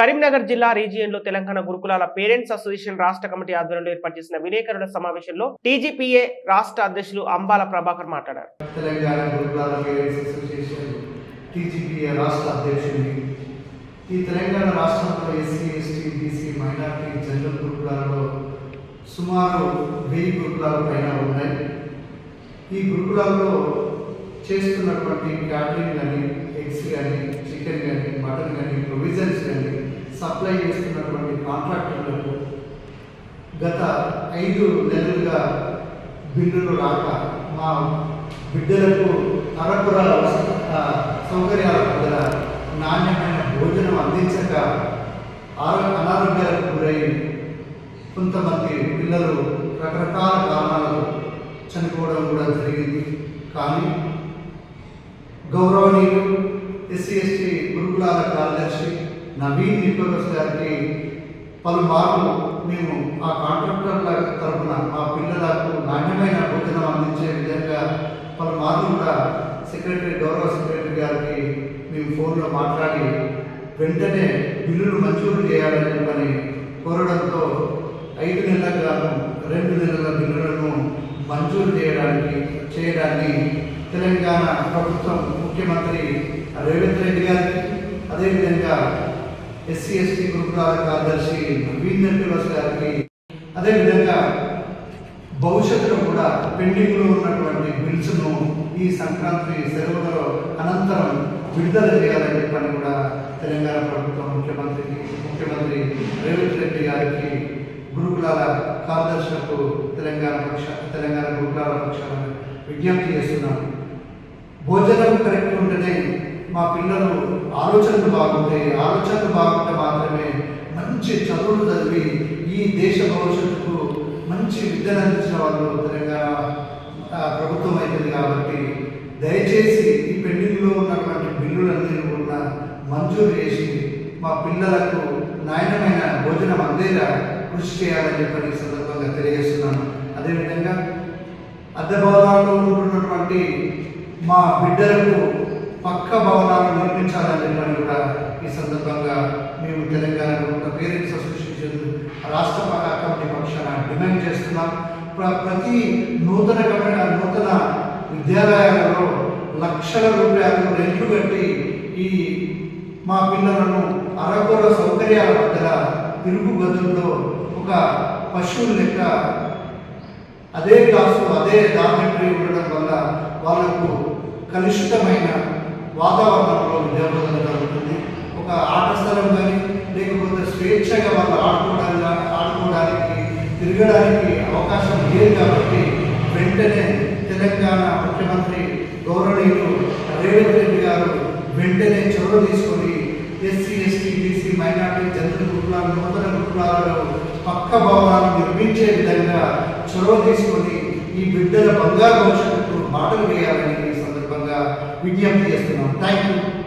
కరీంనగర్ జిల్లా రీజియన్లో తెలంగాణ గురుకులాల పేరెంట్స్ అసోసియేషన్ రాష్ట్ర కమిటీ ఆధ్వర్యంలో ఏర్పాటు చేసిన విలేకరుల సమావేశంలో టీజీపీఏ రాష్ట్ర అధ్యక్షులు అంబాల ప్రభాకర్ మాట్లాడారు. తెలంగాణ గురుకులాల పేరెంట్స్ అసోసియేషన్ టీజీపీఏ రాష్ట్ర అధ్యక్షుడిని ఈ తెలంగాణ రాష్ట్రంలో SC ST BC minority general గురుకులాలలో సుమారు వెయ్యి గురుకులాల పైన ఉన్నాయి. ఈ గురుకులాల్లో చేస్తున్నటువంటి క్యాటరింగ్ కానీ ఎగ్స్ కానీ చికెన్ కానీ మటన్ కానీ ప్రొవిజన్స్ కానీ సప్లై చేస్తున్నటువంటి కాంట్రాక్టర్లకు గత ఐదు నెలలుగా బిల్లులు రాక మా బిడ్డలకు అరకుర సౌకర్యాల దగ్గర నాణ్యమైన భోజనం అందించక ఆరో అనారోగ్యాలకు గురై కొంతమంది పిల్లలు రకరకాల కారణాలతో చనిపోవడం కూడా జరిగింది. కానీ గౌరవనీయులు ఎస్సీ ఎస్టీ గురుకులాల కార్యదర్శి నవీన్ నికోలస్ గారికి పలుమార్లు మేము ఆ కాంట్రాక్టర్ల తరఫున మా పిల్లలకు నాణ్యమైన భోజనం అందించే విధంగా పలుమార్లు కూడా సెక్రటరీ గౌరవ సెక్రటరీ గారికి మేము ఫోన్లో మాట్లాడి వెంటనే బిల్లులు మంజూరు చేయాలని చెప్పని కోరడంతో ఐదు నెలలకు కాలం రెండు నెలల బిల్లులను మంజూరు చేయడానికి చేయడాన్ని తెలంగాణ ప్రభుత్వం ముఖ్యమంత్రి రేవంత్ రెడ్డి గారికి అదేవిధంగా ఎస్సీ ఎస్టీ గురుకులాల కార్యదర్శి నవీన్ నెట్టివస్ గారికి అదేవిధంగా భవిష్యత్తులో కూడా పెండింగ్లో ఉన్నటువంటి బిల్స్ను ఈ సంక్రాంతి సెలవులలో అనంతరం విడుదల చేయాలని చెప్పని కూడా తెలంగాణ ప్రభుత్వం ముఖ్యమంత్రికి ముఖ్యమంత్రి రేవంత్ రెడ్డి గారికి గురుకులాల కార్యదర్శులకు తెలంగాణ పక్ష తెలంగాణ గురుకులాల పక్షాలను విజ్ఞప్తి చేస్తున్నాను భోజనం కరెక్ట్ ఉంటేనే మా పిల్లలు ఆలోచనలు బాగుంటాయి ఆలోచనలు బాగుంటే మాత్రమే మంచి చదువులు చదివి ఈ దేశ భవిష్యత్తుకు మంచి విద్యను అందించిన వాళ్ళు తెలంగాణ ప్రభుత్వం అవుతుంది కాబట్టి దయచేసి ఈ పెండింగ్లో ఉన్నటువంటి బిల్లులన్నీ కూడా మంజూరు చేసి మా పిల్లలకు నాయనమైన భోజనం అందేలా కృషి చేయాలని చెప్పని సందర్భంగా తెలియజేస్తున్నాను. అదేవిధంగా అద్దె భవనాల్లో ఉంటున్నటువంటి మా బిడ్డలకు పక్క భవనాలు నిర్మించాలని చెప్పని కూడా ఈ సందర్భంగా మేము తెలంగాణ ప్రభుత్వ పేరెంట్స్ అసోసియేషన్ రాష్ట్ర ప- కమిటీ పక్షాన డిమాండ్ చేస్తున్నాం. ప్రతి నూతన నూతన విద్యాలయాలలో లక్షల రూపాయలు రెంట్లు కట్టి ఈ మా పిల్లలను అరకొర సౌకర్యాల మధ్య తిరుగు గదుల్లో ఒక పశువుల లెక్క అదే క్లాసు అదే డార్మెంటరీ ఉండడం వల్ల వాళ్ళకు కలుషితమైన వాతావరణంలో విద్యాబోధన జరుగుతుంది. ఒక ఆట స్థలం కానీ లేకపోతే స్వేచ్ఛగా వాళ్ళు ఆడుకోవడానికి ఆడుకోవడానికి తిరగడానికి అవకాశం లేదు కాబట్టి వెంటనే తెలంగాణ ముఖ్యమంత్రి గౌరవనీయులు రేవంత్ రెడ్డి గారు వెంటనే చొరవ తీసుకొని SC ST BC minority general గురుకులాలు నూతన గురుకులాలలో పక్క భవనాలు నిర్మించే విధంగా చొరవ తీసుకొని ఈ బిడ్డల బంగారు భవిష్యత్తు మాటలు వేయాలని సందర్భంగా విజ్ఞప్తి చేస్తున్నాం. Thank you